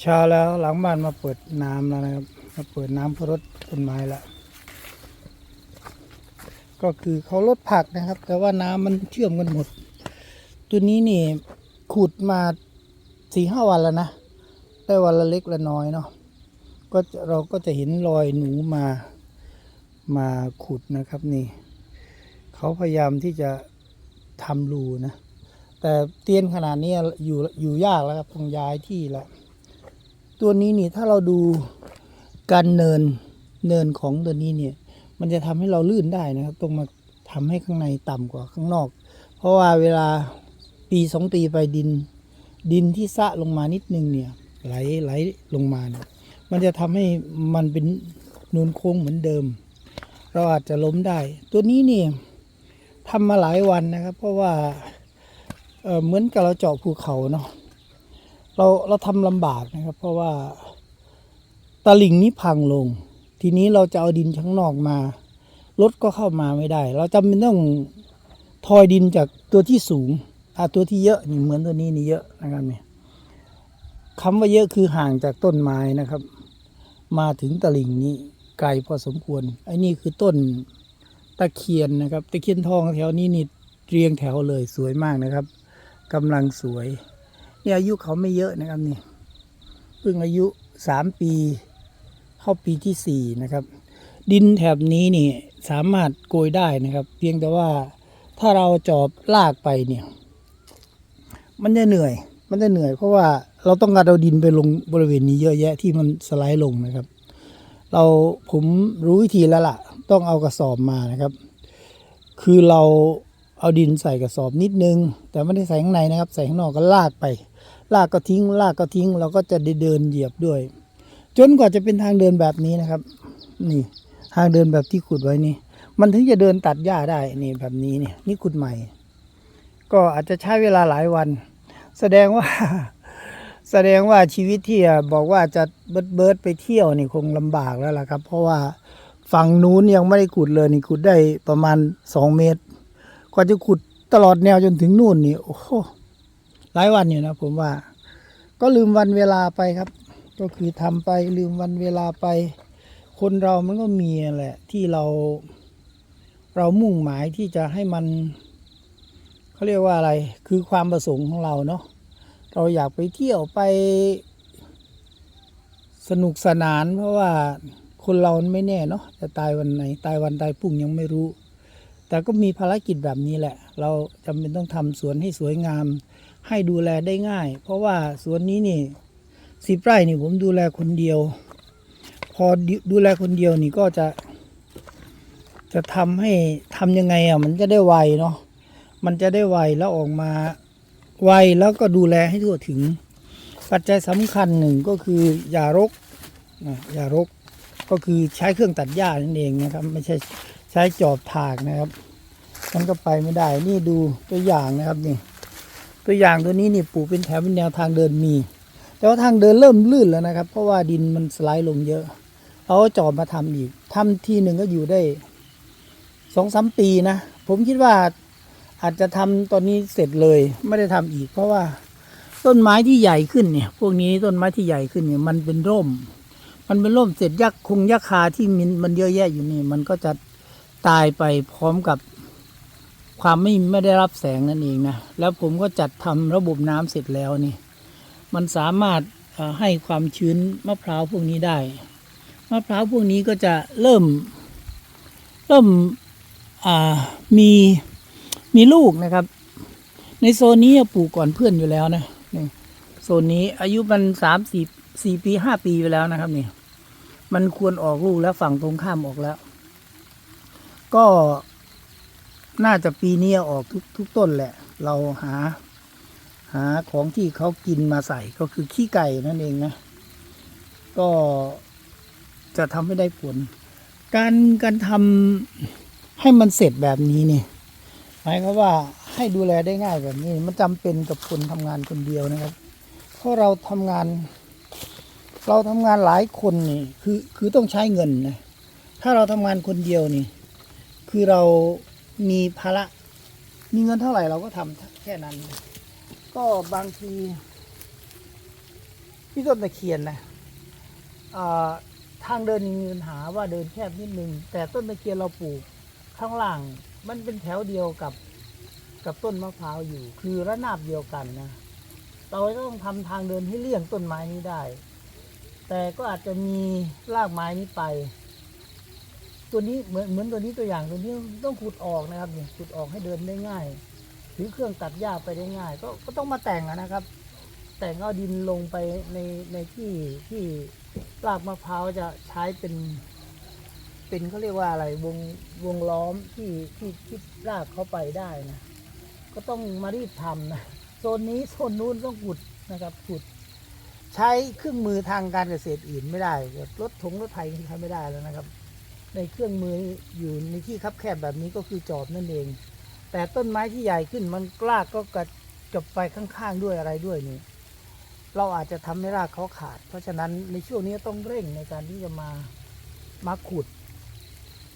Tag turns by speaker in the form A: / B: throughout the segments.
A: เช้าแล้วหลังบ้านมาเปิดน้ำแล้วนะครับ มาเปิดน้ำเพื่อรดต้นไม้ล้วก็คือเขาลดผักนะครับ แต่ว่าน้ำมันเชื่อมกันหมด ตัวนี้นี่ขุดมาสี่ห้าวันแล้วนะได้วันละเล็กละน้อยเนาะก็เราก็จะเห็นรอยหนูมามาขุดนะครับนี่ เขาพยายามที่จะทำรูนะ แต่เตียนขนาดนี้อยู่อยู่ยากแล้วครับต้องย้ายที่แล้ว ตัวนี้นี่ถ้าเราดูการเนินเนินของตัวนี้เนี่ย มันจะทำให้เราลื่นได้นะครับต้องมาทำให้ข้างในต่ำกว่าข้างนอก เพราะว่าเวลาปีสองปีไปดิน ดินที่สะลงมานิดนึงเนี่ยไหลไหลลงมาเนี่ยมันจะทำให้มันเป็นนูนโค้งเหมือนเดิม เราอาจจะล้มได้ ตัวนี้นี่ทำมาหลายวันนะครับ เพราะว่าเเหมือนกับเราเจาะภูเขาเนาะ เราเราทำลำบากนะครับ เพราะว่าตลิ่งนี้พังลง ทีนี้เราจะเอาดินข้างนอกมารถก็เข้ามาไม่ได้ เราจำเป็นต้องทอยดินจากตัวที่สูงอะตัวที่เยอะนี่เหมือนตัวนี้นี่เยอะนะครับเนี่ยคำว่าเยอะคือห่างจากต้นไม้นะครับ มาถึงตลิ่งนี้ไกลพอสมควรไอ้นี่คือต้นตะเคียนนะครับ ตะเคียนทองแถวนี้นี่เรียงแถวเลยสวยมากนะครับกำลังสวย นี่อายุเขาไม่เยอะนะครับนี่เพิ่งอายุสามปี เข้าปีที่สี่นะครับ ดินแถบนี้นี่สามารถโกยได้นะครับ เพียงแต่ว่าถ้าเราจอบลากไปเนี่ย มันจะเหนื่อย มันจะเหนื่อย เพราะว่าเราต้องการเอาดินไปลงบริเวณนี้เยอะแยะที่มันสไลด์ลงนะครับ เราผมรู้วิธีแล้วล่ะ ต้องเอากระสอบมานะครับ คือเราเอาดินใส่กระสอบนิดนึง แต่ไม่ได้ใส่ข้างในนะครับ ใส่ข้างนอกก็ลากไป ลากก็ทิ้ง ลากก็ทิ้ง เราก็จะได้เดินเหยียบด้วย จนกว่าจะเป็นทางเดินแบบนี้นะครับ นี่ ทางเดินแบบที่ขุดไว้นี่ มันถึงจะเดินตัดหญ้าได้นี่แบบนี้นี่นี่ขุดใหม่ ก็อาจจะใช้เวลาหลายวัน แสดงว่า แสดงว่าชีวิตที่บอกว่าจะเบิดเบิดไปเที่ยวนี่คงลำบากแล้วล่ะครับ เพราะว่าฝั่งนู้นยังไม่ได้ขุดเลยนี่ขุดได้ประมาณสองเมตร กว่าจะขุดตลอดแนวจนถึงนู่นนี่โอ้โห หลายวันอยู่นะผมว่า ก็ลืมวันเวลาไปครับ ก็คือทำไปลืมวันเวลาไป คนเรามันก็มีแหละ ที่เรา เรามุ่งหมายที่จะให้มันเขาเรียกว่าอะไร คือความประสงค์ของเราเนาะเราอยากไปเที่ยวไป สนุกสนาน เพราะว่าคนเราไม่แน่เนาะจะตายวันไหน ตายวันตายพรุ่งยังไม่รู้แต่ก็มีภารกิจแบบนี้แหละ เราจำเป็นต้องทำสวนให้สวยงาม ให้ดูแลได้ง่าย เพราะว่าสวนนี้นี่สิบไร่นี่ผมดูแลคนเดียว พอดูดูแลคนเดียวนี่ก็จะ จะทำให้ทำยังไงอะมันจะได้ไวเนาะมันจะได้ไวแล้วออกมาไวแล้วก็ดูแลให้ทั่วถึง ปัจจัยสำคัญหนึ่งก็คือ อย่ารกนะอย่ารกก็คือใช้เครื่องตัดหญ้านั่นเองนะครับ ไม่ใช่ใช้จอบถากนะครับมันก็ไปไม่ได้นี่ดูตัวอย่างนะครับนี่ ตัวอย่างตัวนี้นี่ปลูกเป็นแถวเป็นแนวทางเดินมี แต่ว่าทางเดินเริ่มลื่นแล้วนะครับ เพราะว่าดินมันสไลด์ลงเยอะ เอาจอบมาทำอีกทำทีหนึ่งก็อยู่ได้สองสามปีนะ ผมคิดว่าอาจจะทำตอนนี้เสร็จเลยไม่ได้ทำอีก เพราะว่าต้นไม้ที่ใหญ่ขึ้นเนี่ย พวกนี้ต้นไม้ที่ใหญ่ขึ้นเนี่ย มันเป็นร่ม มันเป็นร่มเสร็จยักษ์คงยักษ์คาที่มันมันเยอะแยะอยู่นี่ มันก็จะตายไปพร้อมกับ ความไม่ไม่ได้รับแสงนั่นเองนะ แล้วผมก็จัดทำระบบน้ำเสร็จแล้วนี่ มันสามารถให้ความชื้นมะพร้าวพวกนี้ได้ มะพร้าวพวกนี้ก็จะเริ่ม เริ่มมีมีลูกนะครับ ในโซนนี้ปลูกก่อนเพื่อนอยู่แล้วนะนี่โซนนี้อายุมันสามสี่สี่ปีห้าปีไปแล้วนะครับนี่มันควรออกลูกแล้วฝั่งตรงข้ามออกแล้ว ก็ น่าจะปีนี้ออกทุกทุกต้นแหละ เราหา หาของที่เขากินมาใส่ก็คือขี้ไก่นั่นเองนะ ก็จะทำให้ได้ผล การการทำให้มันเสร็จแบบนี้เนี่ยหมายความว่าให้ดูแลได้ง่ายแบบนี้ มันจำเป็นกับคนทำงานคนเดียวนะครับ เพราะเราทำงาน เราทำงานหลายคนนี่คือคือต้องใช้เงินนะถ้าเราทำงานคนเดียวนี่ คือเรา มีภาระมีเงินเท่าไหร่เราก็ทำแค่นั้น ก็บางทีจที่ต้นตะเคียนนะทางเดินมีปัญหาว่าเดินแคบนิดนึง แต่ต้นตะเคียนเราปลูกข้างล่าง มันเป็นแถวเดียวกับกับต้นมะพร้าวอยู่ คือระนาบเดียวกันนะเราต้องทำทางเดินให้เลี่ยงต้นไม้นี้ได้ แต่ก็อาจจะมีรากไม้นี้ไป ตัวนี้เหมือนเหมือนตัวนี้ตัวอย่างตัวนี้ต้องขุดออกนะครับนี่ขุดออกให้เดินได้ง่ายถือเครื่องตัดหญ้าไปได้ง่าย ก็ก็ต้องมาแต่งนะครับ แต่งเอาดินลงไปในในที่ที่รากมะพร้าวจะใช้เป็น เป็นเขาเรียกว่าอะไรวงวงล้อมที่ที่ที่รากเข้าไปได้นะก็ต้องมารีบทำนะโซนนี้โซนนู้นต้องขุดนะครับขุด ใช้เครื่องมือทางการเกษตรอื่นไม่ได้รถถงรถไถใช้ไม่ได้แล้วนะครับ ในเครื่องมืออยู่ในที่คับแคบแบบนี้ก็คือจอบนั่นเอง แต่ต้นไม้ที่ใหญ่ขึ้นมันกล้าก็กระจบไปข้างๆด้วยอะไรด้วยนี่ เราอาจจะทำให้รากเขาขาด เพราะฉะนั้นในช่วงนี้ต้องเร่งในการที่จะมามาขุด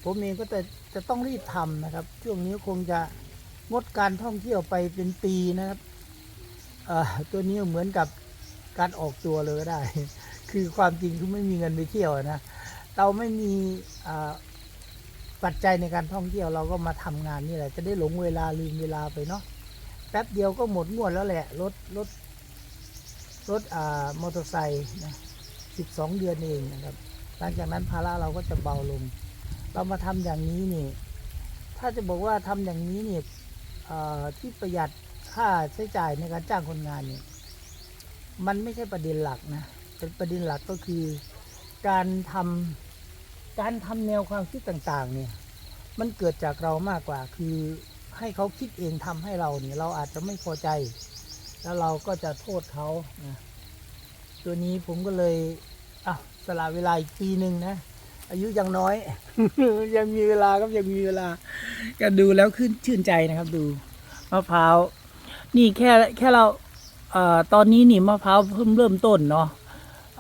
A: ผมเองก็จะจะต้องรีบทำนะครับ ช่วงนี้คงจะงดการท่องเที่ยวไปเป็นปีนะครับตัวนี้เหมือนกับการออกตัวเลยก็ได้ คือความจริงคือไม่มีเงินไปเที่ยวนะ เราไม่มีปัจจัยในการท่องเที่ยวเราก็มาทำงานนี่แหละ จะได้หลงเวลาลืมเวลาไปเนาะแป๊บเดียวก็หมดงวดแล้วแหละรถรถรถอ่ามอเตอร์ไซค์นะสิบสองเดือนเองนะครับ หลังจากนั้นภาระเราก็จะเบาลง เรามาทำอย่างนี้นี่ ถ้าจะบอกว่าทำอย่างนี้เนี่ยที่ประหยัดค่าใช้จ่ายในการจ้างคนงานเนี่ยมันไม่ใช่ประเด็นหลักนะเป็นประเด็นหลักก็คือการทำ การทำแนวความคิดต่างๆ เนี่ย มันเกิดจากเรามากกว่า คือให้เขาคิดเองทำให้เราเนี่ย เราอาจจะไม่พอใจ แล้วเราก็จะโทษเขานะตัวนี้ผมก็เลยอะสละเวลาอีกปีหนึ่งนะ อายุยังน้อย ยังมีเวลาครับยังมีเวลา ก็ดูแล้วขึ้นชื่นใจนะครับ ดูมะพร้าวนี่แค่แค่เราเอ่อตอนนี้นี่มะพร้าวเพิ่มเริ่มต้นเนาะ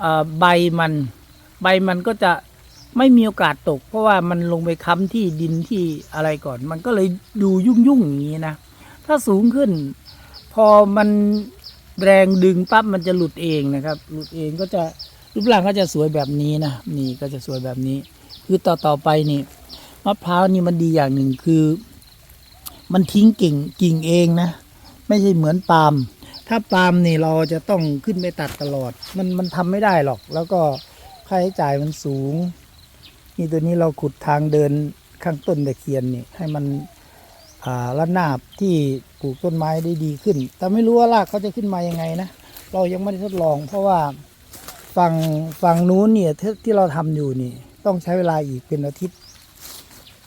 A: เอ่อใบมัน ใบมันก็จะ ไม่มีโอกาสตก เพราะว่ามันลงไปค้ำที่ดินที่อะไรก่อน มันก็เลยดูยุ่งยุ่งๆอย่างนี้นะ ถ้าสูงขึ้น พอมันแรงดึงปั๊บมันจะหลุดเองนะครับ หลุดเองก็จะรูปร่างก็จะสวยแบบนี้นะนี่ก็จะสวยแบบนี้ คือต่อต่อไปนี่มะพร้าวนี่มันดีอย่างหนึ่งคือ มันทิ้งกิ่งกิ่งเองนะ ไม่ใช่เหมือนปาล์มถ้าปาล์มนี่เราจะต้องขึ้นไปตัดตลอด มันมันทำไม่ได้หรอก แล้วก็ค่าใช้จ่ายมันสูง นี่ตัวนี้เราขุดทางเดินข้างต้นตะเคียนนี่ให้มันระนาบที่ปลูกต้นไม้ได้ดีขึ้น แต่ไม่รู้ว่ารากเขาจะขึ้นมายังไงนะ เรายังไม่ได้ทดลอง เพราะว่าฝั่งฝั่งนู้นเนี่ยที่ที่เราทำอยู่นี่ ต้องใช้เวลาอีกเป็นอาทิตย์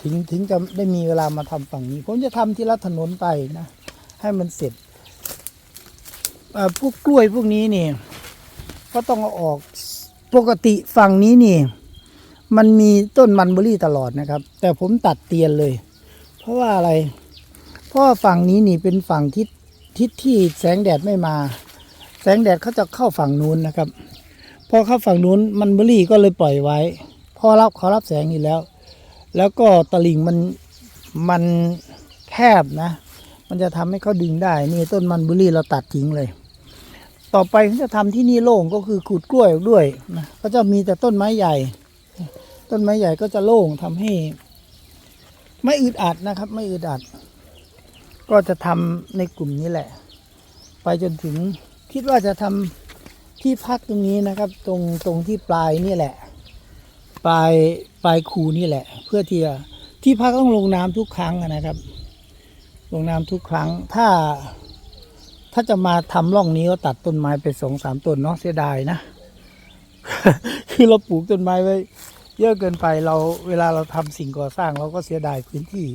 A: ถึงถึงจะได้มีเวลามาทำฝั่งนี้ ผมจะทำที่ละถนนไปนะ ให้มันเสร็จพวกกล้วยพวกนี้นี่ ก็ต้องเอาออกปกติฝั่งนี้นี่ มันมีต้นมันเบอรี่ตลอดนะครับ แต่ผมตัดเตียนเลย เพราะว่าอะไร เพราะฝั่งนี้นี่เป็นฝั่งทิศทิศที่แสงแดดไม่มา แสงแดดเขาจะเข้าฝั่งนู้นนะครับ พอเข้าฝั่งนู้นมันเบอรี่ก็เลยปล่อยไว้ พอรับเขารับแสงอยู่แล้ว แล้วก็ตะลิ่งมันมันแคบนะ มันจะทำให้เขาดึงได้ นี่ต้นมันเบอรี่เราตัดทิ้งเลย ต่อไปเขาจะทำที่นี่โล่งก็คือขุดกล้วยด้วยนะก็จะมีแต่ต้นไม้ใหญ่ ต้นไม้ใหญ่ก็จะโล่งทำให้ ไม่อึดอัดนะครับ ไม่อึดอัด ก็จะทำในกลุ่มนี้แหละ ไปจนถึงคิดว่าจะทำที่พักตรงนี้นะครับ ตรงตรงที่ปลายนี่แหละ ปลายปลายคูนี่แหละ เพื่อที่จะที่พักต้องลงน้ำทุกครั้งนะครับ ลงน้ำทุกครั้งถ้าถ้าจะมาทำร่องนี้ก็ตัดต้นไม้ไปสองสามต้นเนาะเสียดายนะ คือเราปลูกต้นไม้ไว้ เยอะเกินไปเราเวลาเราทำสิ่งก่อสร้างเราก็เสียดายพื้นที่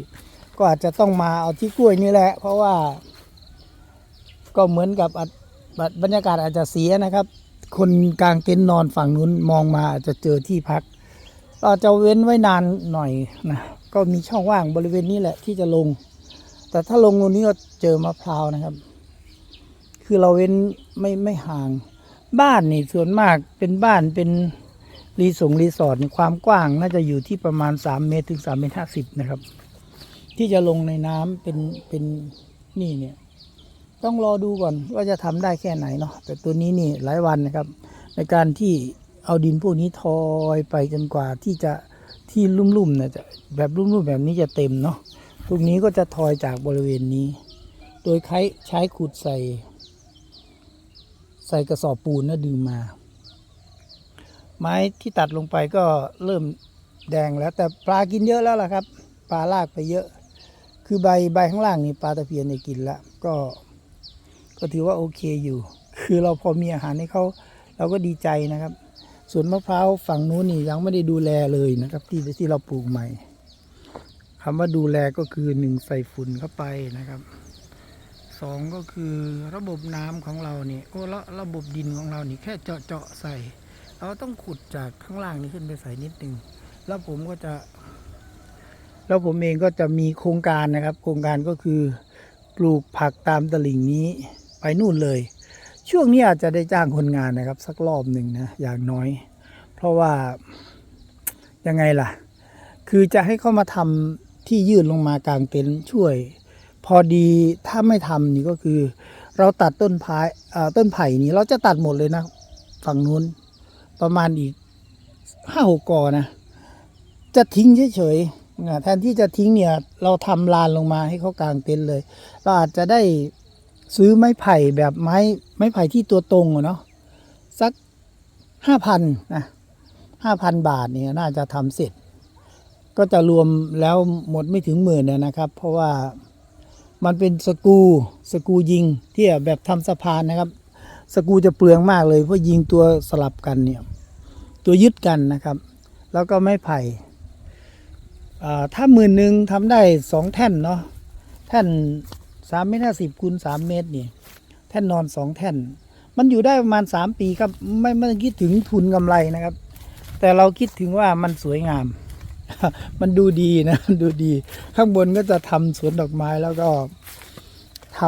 A: ก็อาจจะต้องมาเอาที่กล้วยนี่แหละ เพราะว่า ก็เหมือนกับบรรยากาศอาจจะเสียนะครับ คนกลางเต็นท์นอนฝั่งนู้นมองมาอาจจะเจอที่พักเราจะเว้นไว้นานหน่อยนะก็มีช่องว่างบริเวณนี้แหละที่จะลง แต่ถ้าลงตรงนี้ก็เจอมะพร้าวนะครับ คือเราเว้นไม่ไม่ห่าง บ้านนี่ส่วนมากเป็นบ้านเป็น รีสงรีสอร์ทนี่ความกว้างน่าจะอยู่ที่ประมาณ 3 เมตรถึง3เมตร50นะครับ ที่จะลงในน้ำเป็นเป็นนี่เนี่ย ต้องรอดูก่อนว่าจะทำได้แค่ไหนเนาะแต่ตัวนี้นี่หลายวันนะครับ ในการที่เอาดินพวกนี้ทอยไปจนกว่าที่จะที่ลุ่มๆนะจะแบบลุ่มๆแบบนี้จะเต็มเนาะตรงนี้ก็จะทอยจากบริเวณนี้ โดยใช้ใช้ขุดใส่ ใส่กระสอบปูนนะดึงมา ไม้ที่ตัดลงไปก็เริ่มแดงแล้ว แต่ปลากินเยอะแล้วล่ะครับ ปลาลากไปเยอะ คือใบใบข้างล่างนี่ปลาตะเพียนเนี่ยกินละก็ ก็ถือว่าโอเคอยู่ คือเราพอมีอาหารให้เขาเราก็ดีใจนะครับส่วนมะพร้าวฝั่งนู้นนี่ยังไม่ได้ดูแลเลยนะครับ ที่ที่เราปลูกใหม่คำว่าดูแลก็คือหนึ่งใส่ฝุ่นเข้าไปนะครับสองก็คือระบบน้ำของเราเนี่ยโอ้แล้วระบบดินของเรานี่แค่เจาะเจาะใส่ เราต้องขุดจากข้างล่างนี้ขึ้นไปใส่นิดนึงแล้วผมก็จะ แล้วผมเองก็จะมีโครงการนะครับ โครงการก็คือปลูกผักตามตลิ่งนี้ไปนู่นเลย ช่วงนี้อาจจะได้จ้างคนงานนะครับ สักรอบหนึ่งนะอย่างน้อย เพราะว่ายังไงล่ะ คือจะให้เขามาทำที่ยื่นลงมากลางเต็นท์ช่วย พอดีถ้าไม่ทำนี่ก็คือ เราตัดต้นพายอ่ต้นไผ่นี่เราจะตัดหมดเลยนะ ฝั่งนู้น ประมาณอีกห้าหกกอนะ จะทิ้งเฉยๆแทนที่จะทิ้งเนี่ย เราทำลานลงมาให้เขากางเต็นท์เลย เราอาจจะได้ซื้อไม้ไผ่แบบไม้ไม้ไผ่ที่ตัวตรงอะเนาะสักห้าพันนะห้าพันบาทเนี่ยน่าจะทำเสร็จ ก็จะรวมแล้วหมดไม่ถึงหมื่นนะนะครับ เพราะว่ามันเป็นสกูสกูยิงที่แบบทำสะพานนะครับ สกูจะเปลืองมากเลยเพราะยิงตัวสลับกันเนี่ย ตัวยึดกันนะครับ แล้วก็ไม้ไผ่ถ้าหมื่นหนึ่งทำได้สองแท่นเนาะแท่นสามเมตรห้าสิบคูณสามเมตรนี่แท่นนอนสองแท่น มันอยู่ได้ประมาณสามปีครับไม่ไม่คิดถึงทุนกำไรนะครับ แต่เราคิดถึงว่ามันสวยงาม มันดูดีนะดูดี ข้างบนก็จะทำสวนดอกไม้แล้วก็ท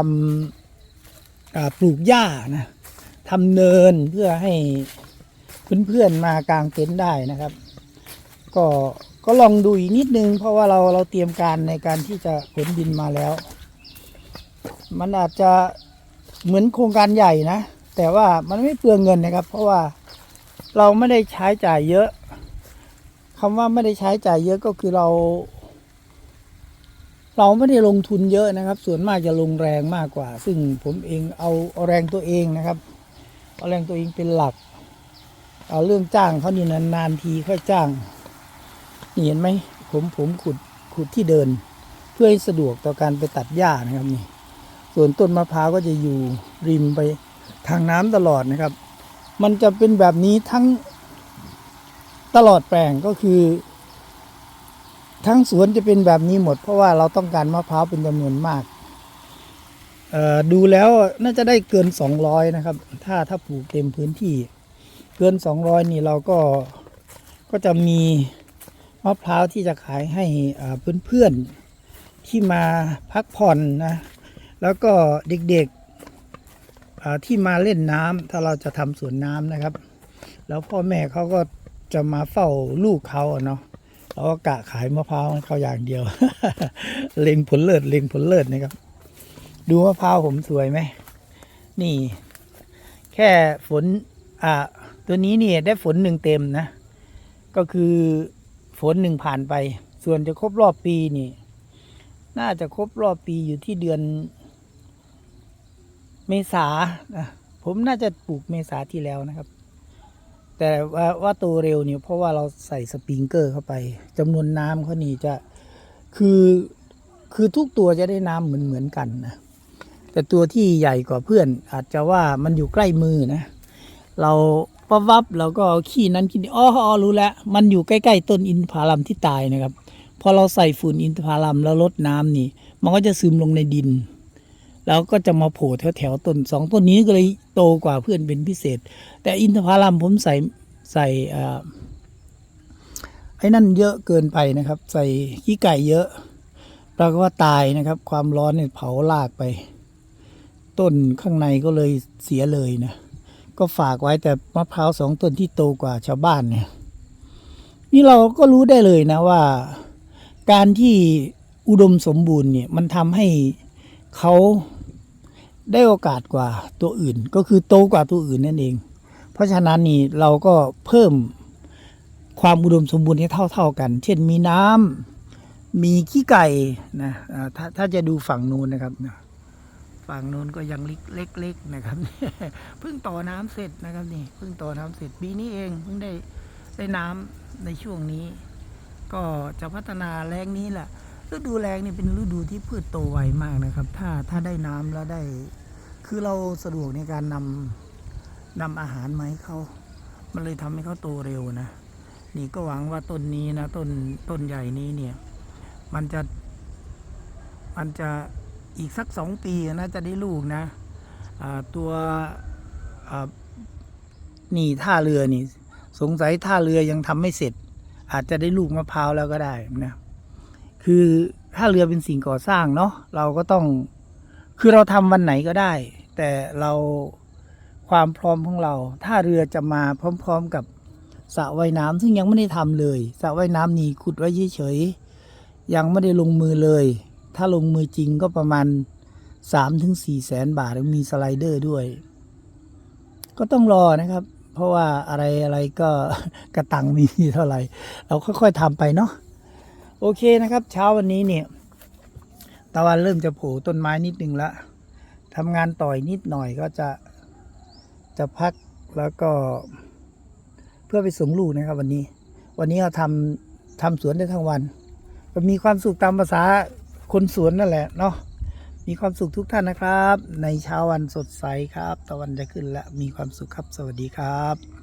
A: ำปลูกหญ้านะทำเนินเพื่อให้ เพื่อนๆมากางเต็นท์ได้นะครับ ก็ก็ลองดูอีกนิดนึง เพราะว่าเราเราเตรียมการในการที่จะขนดินมาแล้ว มันอาจจะเหมือนโครงการใหญ่นะ แต่ว่ามันไม่เปลืองเงินนะครับ เพราะว่าเราไม่ได้ใช้จ่ายเยอะคำว่าไม่ได้ใช้จ่ายเยอะก็คือเรา เราไม่ได้ลงทุนเยอะนะครับ ส่วนมากจะลงแรงมากกว่า ซึ่งผมเองเอาเอาแรงตัวเองนะครับ เอาแรงตัวเองเป็นหลัก เอาเรื่องจ้างเขานี่นานๆทีค่อยจ้างนี่เห็นไหมผมผมขุดขุดที่เดิน เพื่อให้สะดวกต่อการไปตัดหญ้านะครับนี่ ส่วนต้นมะพร้าวก็จะอยู่ริมไปทางน้ำตลอดนะครับ มันจะเป็นแบบนี้ทั้งตลอดแปลงก็คือ ทั้งสวนจะเป็นแบบนี้หมด เพราะว่าเราต้องการมะพร้าวเป็นจำนวนมากเอ่อดูแล้วน่าจะได้เกิน 200 นะครับ ถ้าถ้าปลูกเต็มพื้นที่ กิน 200 นี่เราก็ก็จะมีมะพร้าวที่จะขายให้อ่าเพื่อนๆที่มาพักผ่อนนะ แล้วก็เด็กๆที่มาเล่นน้ำถ้าเราจะทำสวนน้ำนะครับ แล้วพ่อแม่เขาก็จะมาเฝ้าลูกเขาเนาะเราก็กะขายมะพร้าวเขาอย่างเดียว เล็งผลเลิศเล็งผลเลิศนะครับ ดูมะพร้าวผมสวยไหม นี่ แค่ฝนอ่า ตัวนี้เนี่ยได้ฝนหนึ่งเต็มนะ ก็คือฝนหนึ่งผ่านไป ส่วนจะครบรอบปีนี่ น่าจะครบรอบปีอยู่ที่เดือน เมษาผมน่าจะปลูกเมษาที่แล้วนะครับ แต่ว่าว่าโตเร็วเนี่ยเพราะว่าเราใส่สปริงเกอร์เข้าไปจำนวนน้ำเขานี่จะคือคือทุกตัวจะได้น้ำเหมือนเหมือนกันนะแต่ตัวที่ใหญ่กว่าเพื่อนอาจจะว่ามันอยู่ใกล้มือนะ เรา ปั๊บวับเราก็ขี้นั้นขี้นี้อ๋อรู้แล้ว มันอยู่ใกล้ ๆ ต้นอินทผลัมที่ตายนะครับ พอเราใส่ฝุ่นอินทผลัมแล้วลดน้ำนี่ มันก็จะซึมลงในดิน แล้วก็จะมาโผล่แถวๆต้นสองต้นนี้ก็เลยโตกว่าเพื่อนเป็นพิเศษ แต่อินทผลัมผมใส่ใส่อ่าไอ้นั่นเยอะเกินไปนะครับ ใส่ขี้ไก่เยอะปรากฏว่าตายนะครับ ความร้อนเนี่ยเผาลากไป ต้นข้างในก็เลยเสียเลยนะ ก็ฝากไว้แต่มะพร้าวสองต้นที่โตกว่าชาวบ้านเนี่ย นี่เราก็รู้ได้เลยนะว่า การที่อุดมสมบูรณ์เนี่ยมันทำให้เขาได้โอกาสกว่าตัวอื่น ก็คือโตกว่าตัวอื่นนั่นเอง เพราะฉะนั้นนี่เราก็เพิ่มความอุดมสมบูรณ์ให้เท่า ๆกัน เช่นมีน้ำมีขี้ไก่นะถ้าถ้าจะดูฝั่งนู้นนะครับนะ ฝั่งนู้นก็ยังเล็กๆนะครับเพิ่งต่อน้ำเสร็จนะครับนี่เพิ่งต่อน้ำเสร็จปีนี้เองเพิ่งได้ได้น้ำในช่วงนี้ ก็จะพัฒนาแรงนี้แหละฤดูแรงนี่เป็นฤดูที่พืชโตไวมากนะครับ ถ้าถ้าได้น้ำแล้วได้ คือเราสะดวกในการนำนำอาหารมาให้เขามันเลยทำให้เขาโตเร็วนะนี่ก็หวังว่าต้นนี้นะต้นต้นใหญ่นี้เนี่ย มันจะมันจะ อีกสักสองปีนะจะได้ลูกนะตัวนี่ท่าเรือนี่ สงสัยท่าเรือยังทำไม่เสร็จ อาจจะได้ลูกมะพร้าวแล้วก็ได้นะคือท่าเรือเป็นสิ่งก่อสร้างเนาะเราก็ต้องคือเราทำวันไหนก็ได้ แต่เราความพร้อมของเราท่าเรือจะมาพร้อม ๆกับสระว่ายน้ำซึ่งยังไม่ได้ทำเลยสระว่ายน้ำนี่ขุดไว้เฉยๆยังไม่ได้ลงมือเลย ถ้าลงมือจริงก็ประมาณสามถึงสี่แสนบาทมีสไลเดอร์ด้วย ก็ต้องรอนะครับ เพราะว่าอะไรอะไรก็กระตังมีเท่าไหร่ เราค่อยๆทำไปเนาะโอเคนะครับ เช้าวันนี้เนี่ยตะวันเริ่มจะโผล่ต้นไม้นิดนึงละทำงานต่อยนิดหน่อยก็จะจะพักแล้วก็ เพื่อไปส่งลูกนะครับ วันนี้ วันนี้เราทำทำสวนได้ทั้งวันมีความสุขตามภาษา คนสวนนั่นแหละเนาะมีความสุขทุกท่านนะครับ ในเช้าวันสดใสครับ ตะวันจะขึ้นแล้วมีความสุขครับสวัสดีครับ